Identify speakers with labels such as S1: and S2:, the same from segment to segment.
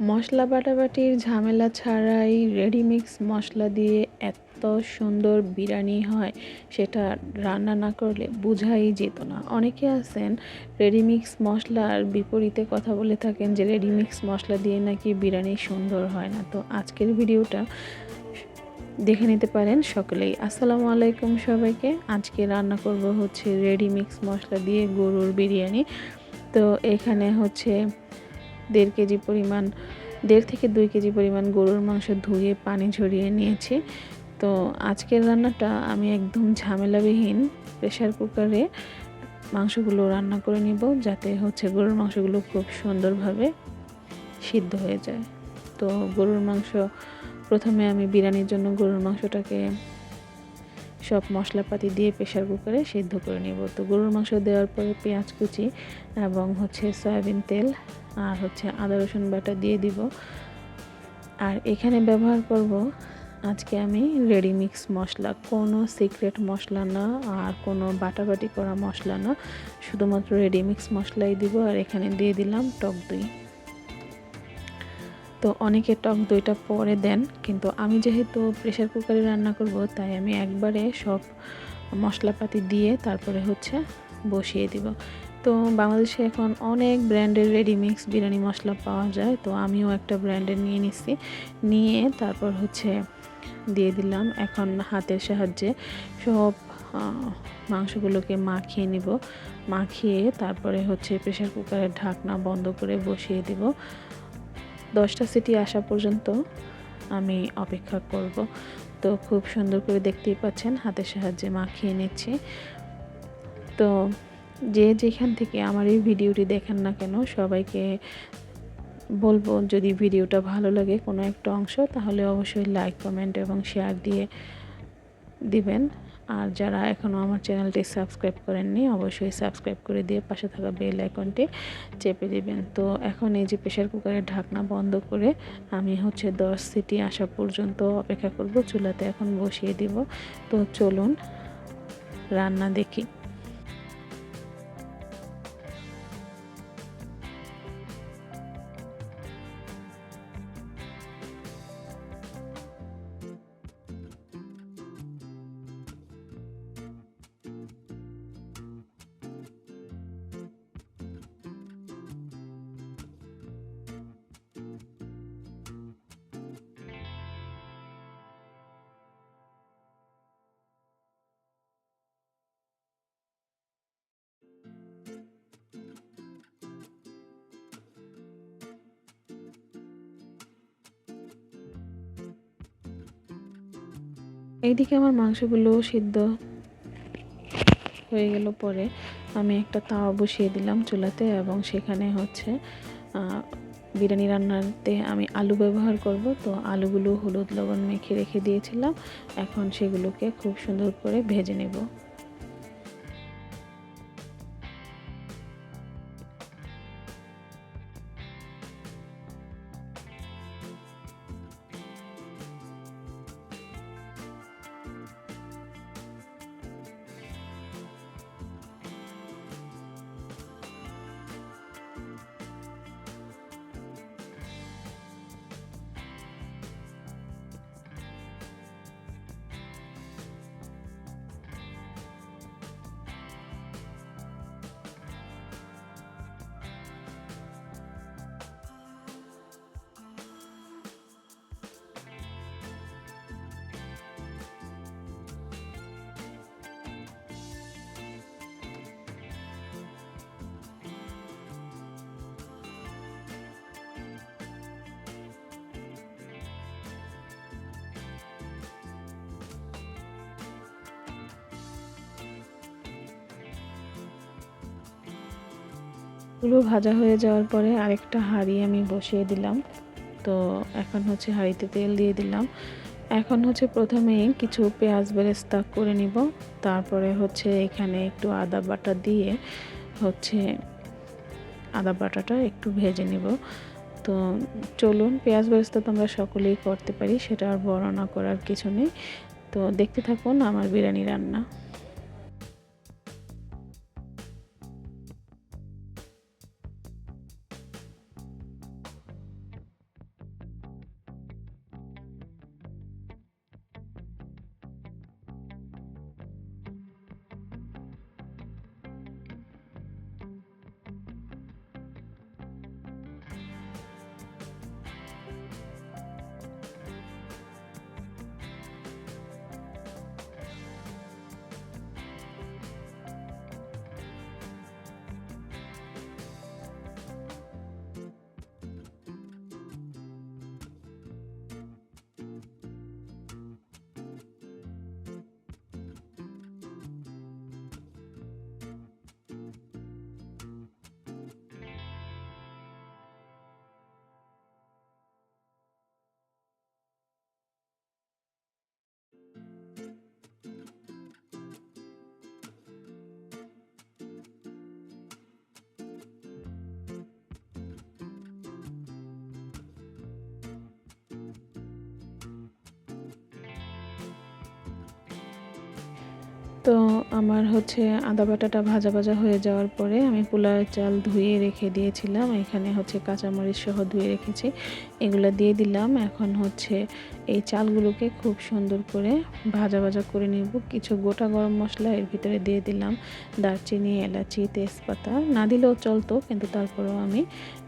S1: মশলা বাটাবাটির ঝামেলা ছাড়াই রেডিমিক্স মশলা দিয়ে এত সুন্দর বিরিয়ানি হয়, সেটা রান্না না করলে বোঝাই যেত না। অনেকে আছেন রেডিমিক্স মশলার বিপরীতে কথা বলে থাকেন যে রেডিমিক্স মশলা দিয়ে নাকি বিরিয়ানি সুন্দর হয় না। তো আজকের ভিডিওটা দেখে নিতে পারেন সকলেই। আসসালামু আলাইকুম সবাইকে। আজকে রান্না করব হচ্ছে রেডিমিক্স মশলা দিয়ে গরুর বিরিয়ানি। তো এখানে হচ্ছে দেড় কেজি পরিমাণ, দেড় থেকে দুই কেজি পরিমাণ গরুর মাংস ধুয়ে, পানি ঝরিয়ে নিয়েছি। তো আজকের রান্নাটা আমি একদম ঝামেলাবিহীন প্রেশার কুকারে মাংসগুলো রান্না করে নিব, যাতে হচ্ছে গরুর মাংসগুলো খুব সুন্দরভাবে সিদ্ধ হয়ে যায়। তো গরুর মাংস, প্রথমে আমি বিরিয়ানির জন্য গরুর মাংসটাকে সব মশলাপাতি দিয়ে প্রেশার কুকারে সিদ্ধ করে নেব। তো গরুর মাংস দেওয়ার পরে পেঁয়াজ কুচি এবং হচ্ছে সয়াবিন তেল আর হচ্ছে আদা, রসুন বাটা দিয়ে দিব। আর এখানে ব্যবহার করব আজকে আমি রেডি মিক্স মশলা। কোনো সিক্রেট মশলা না, আর কোনো বাটাবাটি করা মশলা না। শুধুমাত্র রেডি মিক্স মশলাই দিব, আর এখানে দিয়ে দিলাম টক দই। তো অনেকে টক দইটা পরে দেন, কিন্তু আমি যেহেতু প্রেশার কুকারে রান্না করব, তাই আমি একবারে সব মশলাপাতি দিয়ে তারপরে হচ্ছে বসিয়ে দিব। তো বাংলাদেশে এখন অনেক ব্র্যান্ডের রেডিমিক্স বিরিয়ানি মশলা পাওয়া যায়। তো আমিও একটা ব্র্যান্ডের নিয়ে নিছি। নিয়ে তারপর হচ্ছে দিয়ে দিলাম। এখন হাতের সাহায্যে সব মাংসগুলোকে মাখিয়ে নিব। মাখিয়ে তারপরে হচ্ছে প্রেশার কুকারের ঢাকনা বন্ধ করে বসিয়ে দিব। দশটা সিটি আসা পর্যন্ত আমি অপেক্ষা করব। তো খুব সুন্দর করে দেখতেই পাচ্ছেন, হাতের সাহায্যে মাখিয়ে নিচ্ছি। তো যে যেখান থেকে আমার এই ভিডিওটি দেখেন না কেন, সবাইকে বলব যদি ভিডিওটা ভালো লাগে কোনো একটা অংশ, তাহলে অবশ্যই লাইক কমেন্ট এবং শেয়ার দিয়ে দিবেন। আর যারা এখনও আমার চ্যানেলটি সাবস্ক্রাইব করেননি, অবশ্যই সাবস্ক্রাইব করে দিয়ে পাশে থাকা বেল আইকনটি চেপে দিবেন। তো এখন এই যে প্রেশার কুকারের ঢাকনা বন্ধ করে আমি হচ্ছে দশ সিটি আসা পর্যন্ত অপেক্ষা করব, চুলাতে এখন বসিয়ে দিব। তো চলুন রান্না দেখি। এইদিকে আমার মাংসগুলো সিদ্ধ হয়ে গেল পরে আমি একটা তাওয়া বসিয়ে দিলাম চুলাতে এবং সেখানে হচ্ছে বিরিয়ানি রান্নাতে আমি আলু ব্যবহার করব। তো আলুগুলো হলুদ লবণ মেখে রেখে দিয়েছিলাম। এখন সেগুলোকে খুব সুন্দর করে ভেজে নেব। গুলো ভাজা হয়ে যাওয়ার পরে আরেকটা হাঁড়ি আমি বসিয়ে দিলাম। তো এখন হচ্ছে হাঁড়িতে তেল দিয়ে দিলাম। এখন হচ্ছে প্রথমে কিছু পেঁয়াজ বেরেস্তা করে নিব। তারপরে হচ্ছে এখানে একটু আদা বাটা দিয়ে হচ্ছে আদা বাটাটা একটু ভেজে নিব। তো চলুন, পেঁয়াজ বেরেস্তা তো আমরা সকলেই করতে পারি, সেটা আর বর্ণনা করার কিছু নেই। তো দেখতে থাকুন আমার বিরিয়ানি রান্না। তো আমার হচ্ছে আদা বাটাটা ভাজা ভাজা হয়ে যাওয়ার পরে আমি পোলাওয়ের চাল ধুয়ে রেখে দিয়েছিলাম। এখানে হচ্ছে কাঁচামরিচ সহ ধুয়ে রেখেছি। এগুলো দিয়ে দিলাম। এখন হচ্ছে এই চালগুলোকে খুব সুন্দর করে ভাজা ভাজা করে নেব। কিছু গোটা গরম মশলা এর ভিতরে দিয়ে দিলাম। দারচিনি, এলাচি, তেজপাতা। না দিলেও চলতো, কিন্তু তারপরেও আমি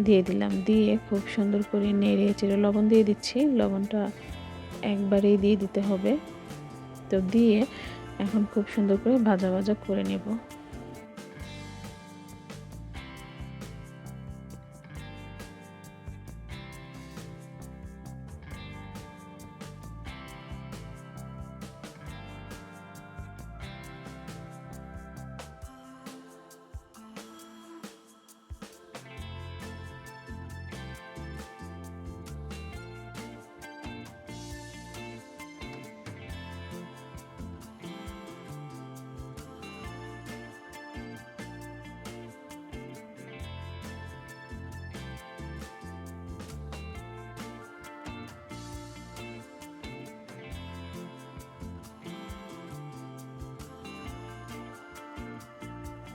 S1: দিয়ে দিলাম। দিয়ে খুব সুন্দর করে নেড়ে চেড়ে লবণ দিয়ে দিচ্ছি। লবণটা একবারেই দিয়ে দিতে হবে। তো দিয়ে এখন খুব সুন্দর করে ভাজা ভাজা করে নেব।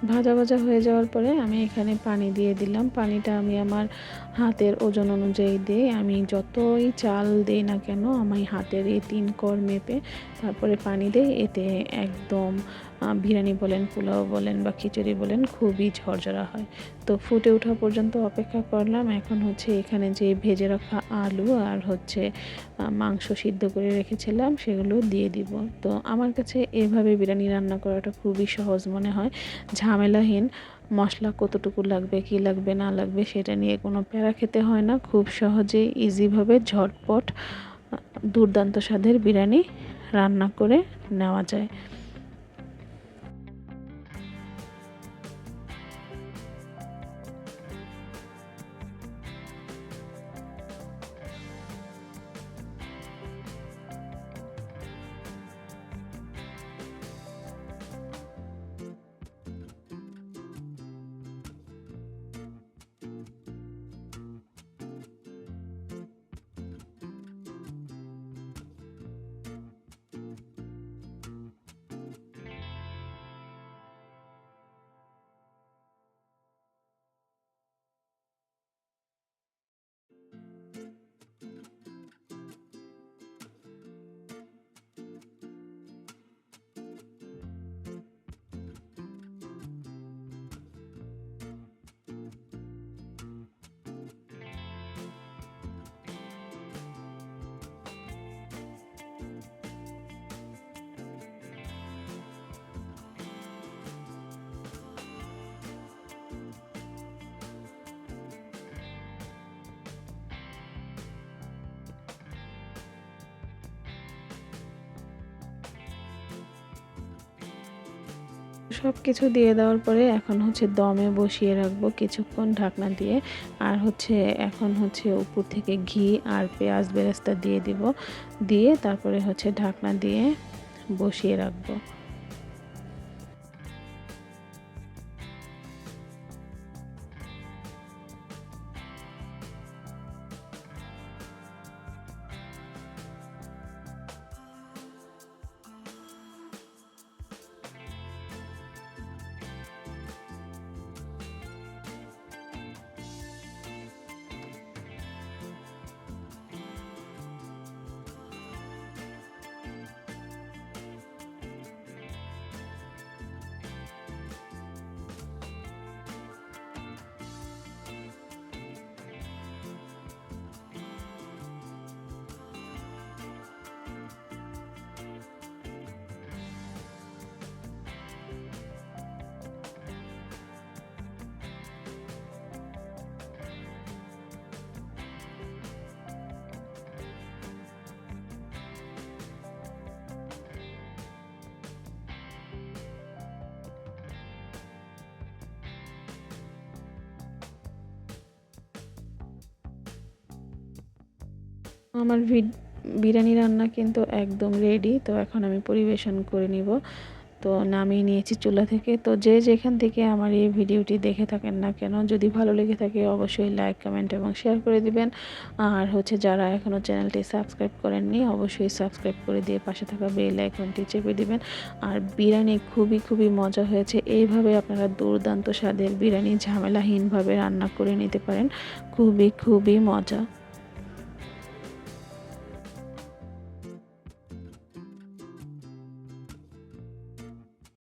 S1: ভাজা ভাজা হয়ে যাওয়ার পরে আমি এখানে পানি দিয়ে দিলাম। পানিটা আমি আমার হাতের ওজন অনুযায়ী দিই আমি যতই চাল দিই না কেন, আমি হাতের এই তিন কর মেপে তারপরে পানি দিই, এতে একদম বিরিয়ানি বলেন, পোলাও বলেন বা খিচুড়ি বলেন, খুবই ঝরঝরা হয়। তো ফুটে ওঠা পর্যন্ত অপেক্ষা করলাম। এখন হচ্ছে এখানে যে ভেজে রাখা আলু আর হচ্ছে মাংস সিদ্ধ করে রেখেছিলাম, সেগুলো দিয়ে দিব। তো আমার কাছে এভাবে বিরিয়ানি রান্না করাটা খুবই সহজ মনে হয়। ঝামেলাহীন, মশলা কতটুকু লাগবে, কি লাগবে, না লাগবে, সেটা নিয়ে কোনো প্যারা খেতে হয় না। খুব সহজেই ইজিভাবে, ঝটপট দুর্দান্ত স্বাদের বিরিয়ানি রান্না করে নেওয়া যায়। সব কিছু দিয়ে দেওয়ার পরে এখন হচ্ছে দমে বসিয়ে রাখব কিছুক্ষণ ঢাকনা দিয়ে। আর হচ্ছে এখন হচ্ছে উপর থেকে ঘি আর পেঁয়াজ বেরেস্তা দিয়ে দিব। দিয়ে তারপরে হচ্ছে ঢাকনা দিয়ে বসিয়ে রাখব। আমার বিরিয়ানি রান্না কিন্তু একদম রেডি তো এখন আমি পরিবেশন করে নিব। তো নামিয়ে নিয়েছি চুলা থেকে। তো যে যেখান থেকে আমার এই ভিডিওটি দেখে থাকেন না কেন, যদি ভালো লেগে থাকে অবশ্যই লাইক কমেন্ট এবং শেয়ার করে দিবেন। আর হচ্ছে যারা এখনও চ্যানেলটি সাবস্ক্রাইব করেননি, অবশ্যই সাবস্ক্রাইব করে দিয়ে পাশে থাকা বেল আইকনটি চেপে দিবেন। আর বিরিয়ানি খুবই খুবই মজা হয়েছে। এইভাবে আপনারা দুর্দান্ত স্বাদের বিরিয়ানি ঝামেলাহীনভাবে রান্না করে নিতে পারেন। খুবই খুবই মজা।